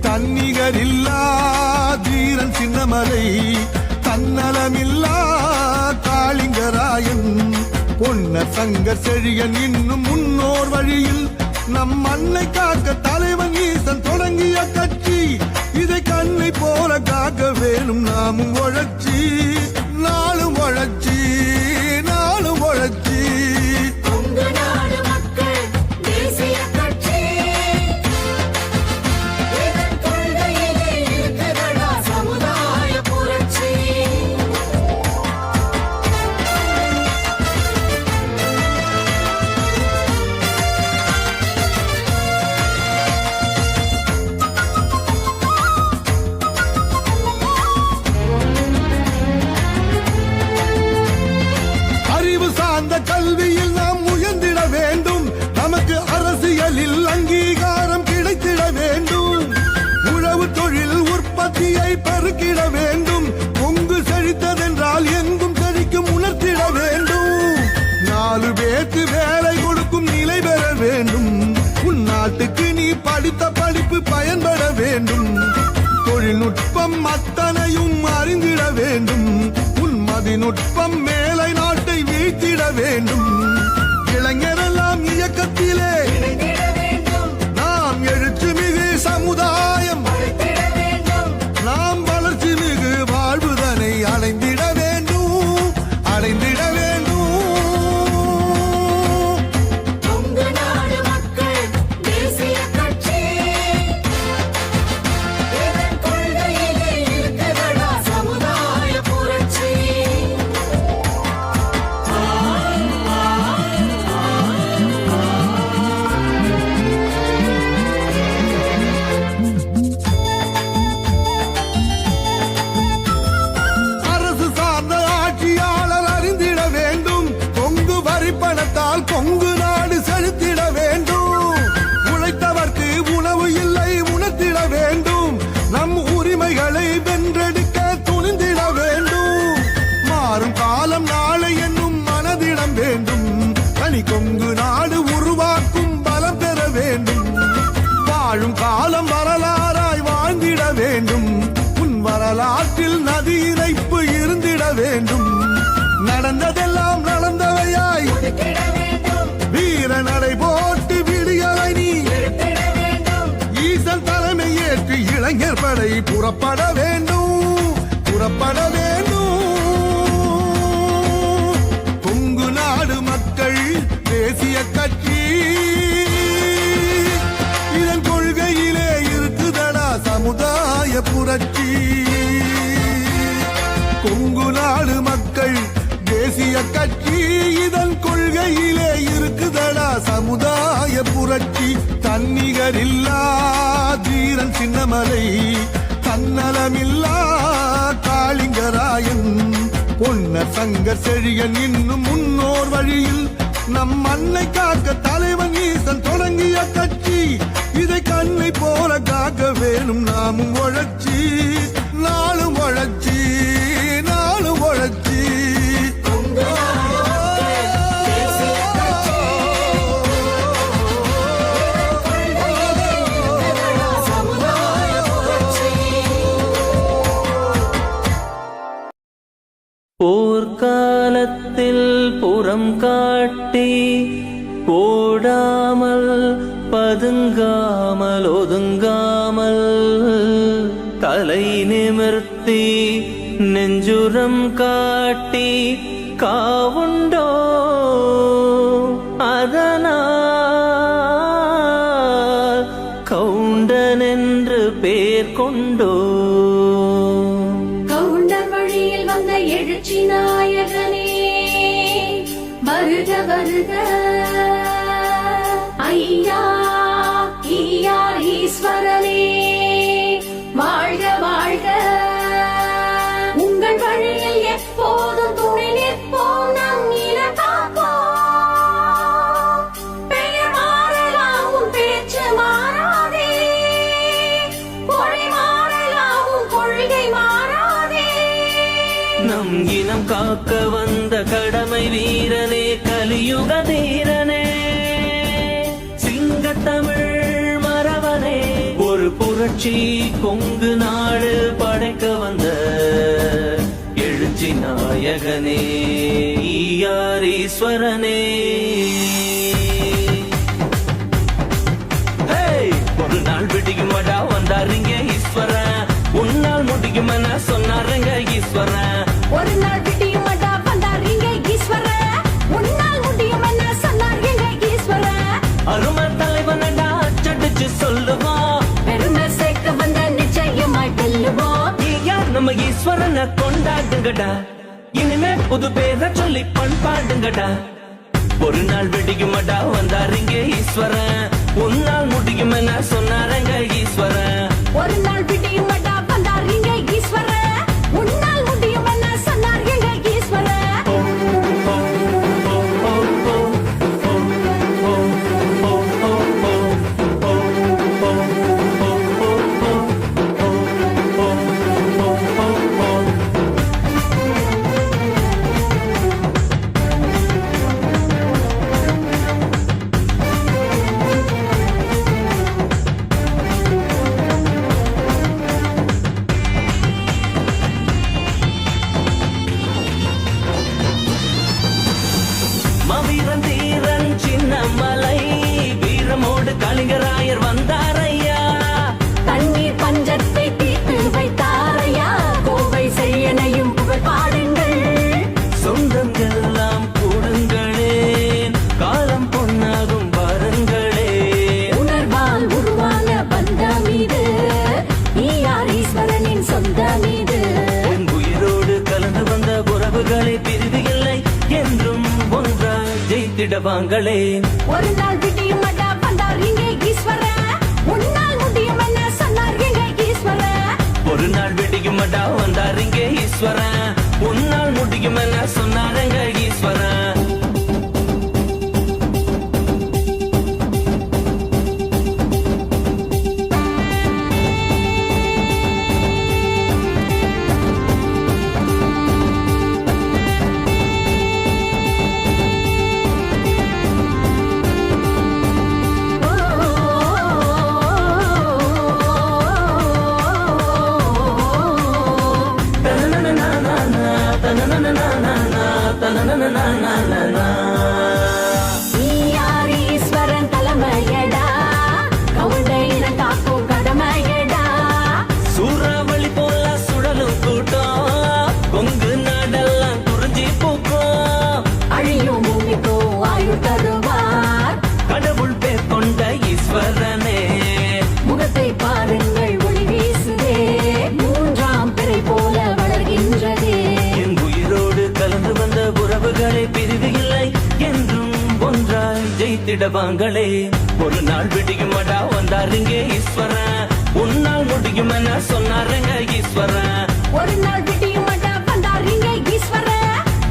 தன்னிகரில்லா தீரன் சின்னமலை தன்னலமில்லா காளிங்கராயன் பொன்ன சங்க செழியன் இன்னும் முன்னோர் வழியில் நம் மண்ணை காக்க தலைவன் ஈசன் தொடங்கிய கட்சி. இதை கண்ணை போல காக்க வேணும் நாமும் உழைச்சி நாளும் நுட்பம் அத்தனையும் அறிந்திட வேண்டும். உன் மதிநுட்பம் மேலை நாட்டை வீழ்த்திட வேண்டும். புறப்பட வேண்டும் புறப்பட வேண்டும். கொங்கு நாடு மக்கள் தேசிய கட்சி. இதன் கொள்கையிலே இருக்குதடா சமுதாய புரட்சி. கொங்கு நாடு மக்கள் தேசிய கட்சி. இதன் கொள்கையிலே இருக்குதடா சமுதாய புரட்சி. தன்னிகரில்லா தீரன் சின்னமலை. பொன்ன சங்க செழியன் இன்னும் முன்னோர் வழியில். நம் மண்ணை காக்க தலைவன் ஈசன் தொடங்கிய கட்சி. இதை கண்ணை போல காக்க வேணும் நாமும் உழைச்சி நாளும் உழைச்சி போர்க்காலத்தில் புறம் காட்டி போடாமல் பதுங்காமல் ஒதுங்காமல் தலை நிமிர்த்தி நெஞ்சுரம் காட்டி காவல் எழுச்சி நாயகனே வருக வருக. ஐயா ஈஸ்வரனே. வாழ் நம் இனம் காக்க வந்த கடமை வீரனே கலியுக தீரனே. சிங்கத்தமிழ் மரவனே ஒரு புரட்சி கொங்கு நாடு படைக்க வந்த எழுச்சி நாயகனே ஈஸ்வரனே ஒரு நாள் விடியுமடா வந்தாருங்க ஈஸ்வரன். உன்னால் முடியுமென சொன்னாருங்க ஈஸ்வரன். ஒரு நாள் விட்டியும் மட்டா வந்தாருங்க ஈஸ்வர. உன்னால் முடியும் என்ன சொன்னார் எங்க ஈஸ்வர. அருமை தலைவனடா அச்சடிச்சு சொல்லுவோம் பெருமை சேர்க்க வந்த நிச்சயமாய் வெல்லுவோம் ஐயா நம்ம ஈஸ்வரனை கொண்டாடுங்கடா. இனிமே புது பேரை சொல்லி பண்பாடுங்கடா. ஒரு நாள் வெடிக்குமடா வந்தாருங்க ஈஸ்வரன். உன்னால் முடியுமென சொன்னாருங்க ஈஸ்வரன். ஜெயித்திடவாங்களே ஒரு நாள் விட்டியும் வந்தார் இங்கே ஈஸ்வர உன்னால் முடியும் என்ன சொன்னார் எங்க ஈஸ்வர ஒரு நாள் வெடிக்குமடா வந்தாருங்க ஈஸ்வரன் உன்னால் முடியும் என சொன்னாருங்க ஜெயித்திடவாங்களே ஒரு நாள் விடியுமடா வந்தாருங்க ஈஸ்வரன். உன்னால் முடியும் என சொன்னாருங்க ஈஸ்வரன். ஒரு நாள் விட்டியும் மட்டா வந்தார் இங்க ஈஸ்வர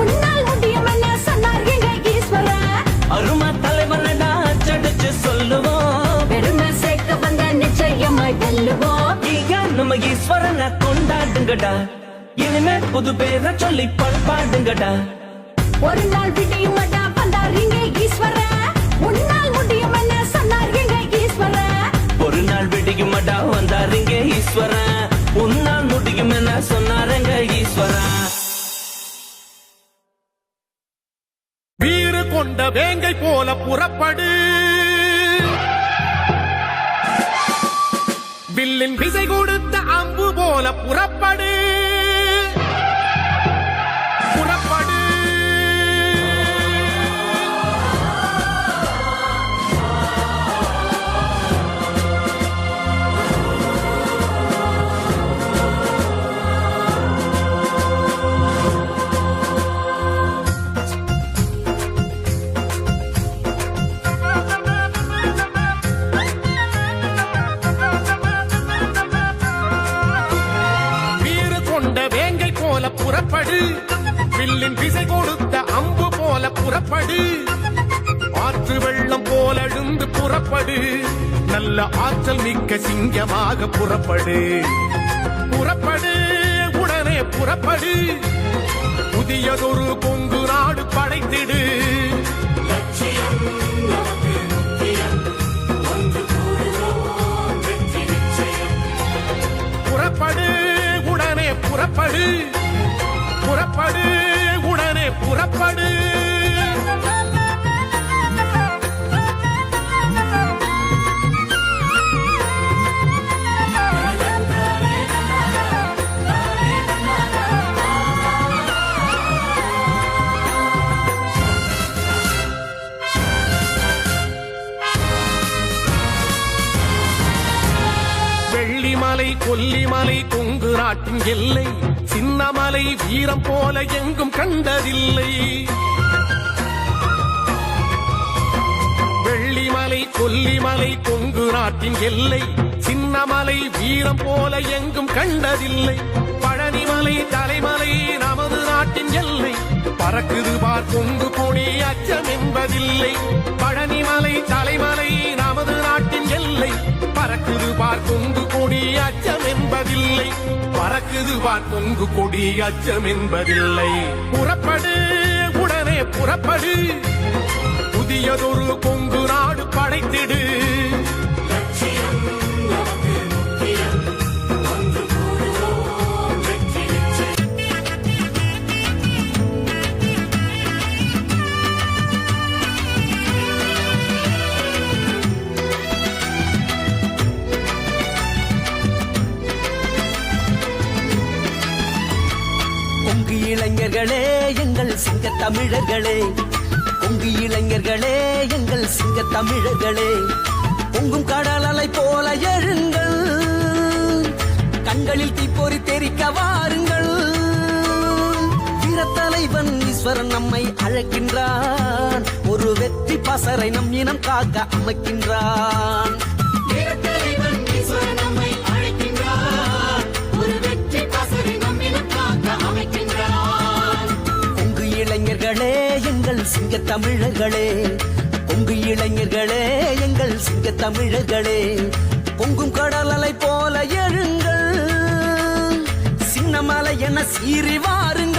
உன்னால் முடியும் என்ன சொன்னார் எங்க ஈஸ்வர அருமை தலைவனடா அச்சடிச்சு சொல்லுவோம். பெருமை சேர்க்க வந்த நிச்சயமாய் வெல்லுவோம். ஐயா நம்ம ஈஸ்வரனை கொண்டாடுங்கடா. இனிமே புது பேரை சொல்லி பண்பாடுங்கடா. ஒரு நாள் விட்டியும் என ஈஸ்வரா. வீறு கொண்ட வேங்கை போல புறப்படு. வில்லின் விசை கொடுத்த அம்பு போல புறப்படு. நல்ல ஆற்றல் மிக்க சிங்கமாக புறப்படு. புறப்படு உடனே புறப்படு. புதியதொரு கொங்கு நாடு படைத்திடு. புறப்படு உடனே புறப்படு. புறப்படு உடனே புறப்படு. நாட்டின் எல்லை. சின்னமலை வீரம் போல எங்கும் கண்டதில்லை. வெள்ளிமலை கொல்லிமலை கொங்கு நாட்டின் எல்லை. சின்னமலை வீரம் போல எங்கும் கண்டதில்லை. பழனிமலை தலைமலை நமது நாட்டின் எல்லை. பறக்குது பார் கொங்கு கொடி அச்சம் என்பதில்லை. பழனிமலை தலைமலை பறக்குது பார் கொடி அச்சம் என்பதில்லை. பறக்குது பார் கொடி அச்சம் என்பதில்லை. புறப்படு உடனே புறப்படு. புதியதொரு கொங்கு நாடு படைத்திடு. தமிழர்களே பொங்கு இளைஞர்களே எங்கள் சிங்க தமிழர்களே பொங்கும் கடல் அலை போல எழுங்கள். கண்களில் தீப்பொறி தெரிக்க வாருங்கள். வீரத்தலைவன் ஈஸ்வரன் நம்மை அழைக்கின்றான். ஒரு வெற்றி பசரை நம் இனம் காக்க அமைக்கின்றான். சிங்க தமிழர்களே பொங்கு இளைஞர்களே எங்கள் சிங்க தமிழர்களே பொங்கும் கடல் அலை போல எழுங்கள். சின்னமலை என சீறி வாருங்கள்.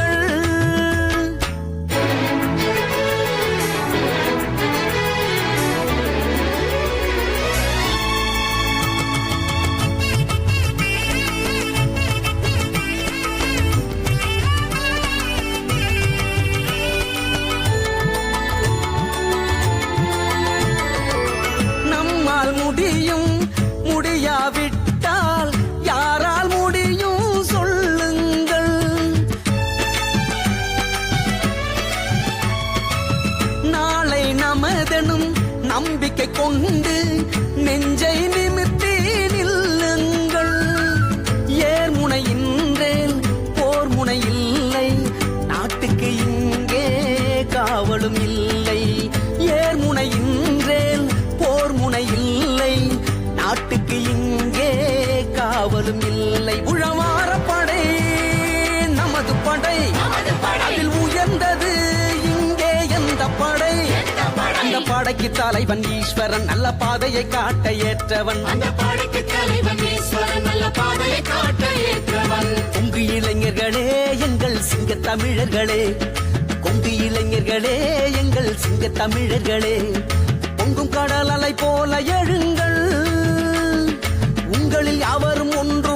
நம்பிக்கை கொண்டு நெஞ்சை நிமித்தி நில்லுங்கள். ஏர்முனையின்றேல் போர் முனையில்லை இல்லை. நாட்டுக்கு இங்கே காவலும் இல்லை. ஏர்முனையின்றேல் போர் முனையில்லை இல்லை. நாட்டுக்கு இங்கே காவலும் இல்லை. படைக்கு தலைவன் ஈஸ்வரன் நல்ல பாதையை காட்ட ஏற்றவன். அந்த படைக்கு தலைவன் ஈஸ்வரன் நல்ல பாதையை காட்ட ஏற்றவன். கொங்கு இளைஞர்களே எங்கள் சிங்க தமிழர்களே கொங்கு இளைஞர்களே எங்கள் சிங்க தமிழர்களே பொங்கும் கடல் அலை போல எழுங்கள். உங்களில் யாவரும் ஒன்றுபடுங்கள்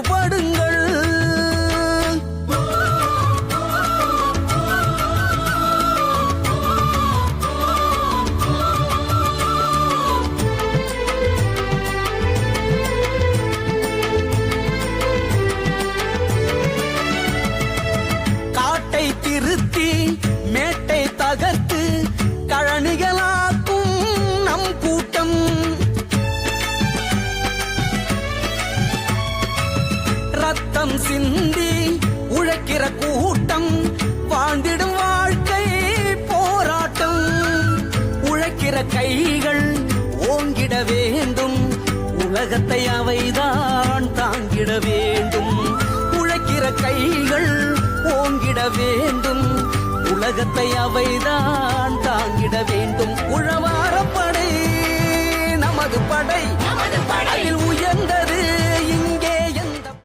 ரத்தம் சிந்தி உழைக்கிற கூட்டம் வாழ்ந்திடும் வாழ்க்கை போராட்டம். உழைக்கிற கைகள் ஓங்கிட வேண்டும் உலகத்தை அவைதான் தாங்கிட வேண்டும். உழைக்கிற கைகள் ஓங்கிட வேண்டும் உலகத்தை அவைதான் தாங்கிட வேண்டும். உழவாரப்படை நமது படை. அதில் உயர்ந்தது